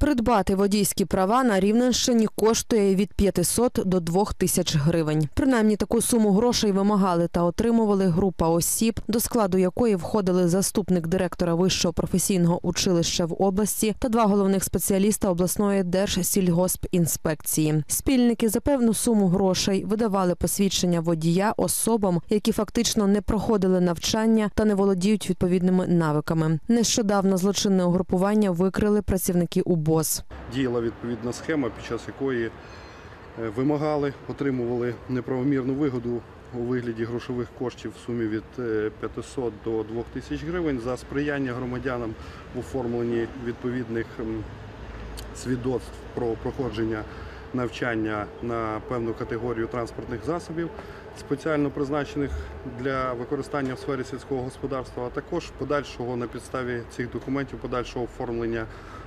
Придбати водійські права на Рівненщині коштує від 500 до 2 тисяч гривень. Принаймні таку суму грошей вимагали та отримували група осіб, до складу якої входили заступник директора вищого професійного училища в області та два головних спеціаліста обласної держсільгоспінспекції. Спільники за певну суму грошей видавали посвідчення водія особам, які фактично не проходили навчання та не володіють відповідними навиками. Нещодавно злочинне угрупування викрили працівники УБОЗ. діяла відповідна схема, під час якої е, вимагали, отримували неправомірну вигоду у вигляді грошових коштів в сумі від е, 500 до 2000 гривень за сприяння громадянам в оформленні відповідних свідоцтв про проходження навчання на певну категорію транспортних засобів, спеціально призначених для використання в сфері сільського господарства, а також подальшого на підставі цих документів, подальшого оформлення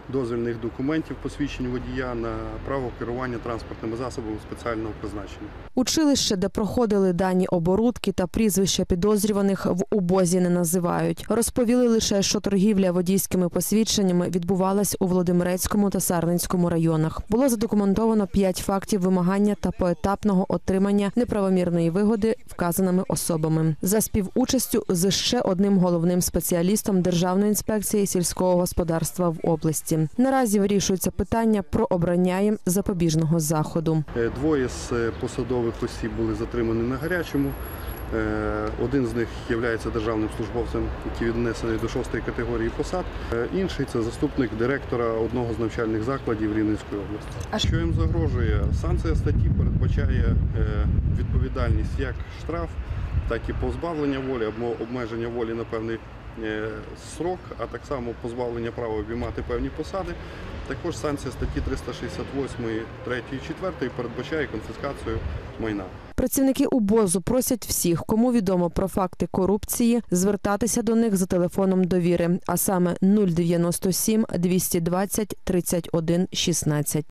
дозвільних документів, посвідчень водія на право керування транспортними засобами спеціального призначення. Училище, де проходили дані оборудки та прізвища підозрюваних в убозі не називають. Розповіли лише, що торгівля водійськими посвідченнями відбувалась у Володимирецькому та Сарненському районах. Було задокументовано п'ять фактів вимагання та поетапного отримання неправомірної вигоди вказаними особами за співучастю з ще одним головним спеціалістом Державної інспекції сільського господарства в області. Наразі вирішується питання про обрання їм запобіжного заходу. Е, Двоє з е, посадових осіб були затримані на гарячому. Е, Один з них є державним службовцем, який віднесений до шостої категорії посад. Е, Інший це заступник директора одного з навчальних закладів Рівненської області. Що їм загрожує? Санкція статті передбачає е, відповідальність як штраф, так і позбавлення волі або обмеження волі на певний срок, а так само позбавлення права обіймати певні посади. Також санкція статті 368, 3 і 4 передбачає конфіскацію майна. Працівники УБОЗу просять всіх, кому відомо про факти корупції, звертатися до них за телефоном довіри, а саме 097 220 31 16.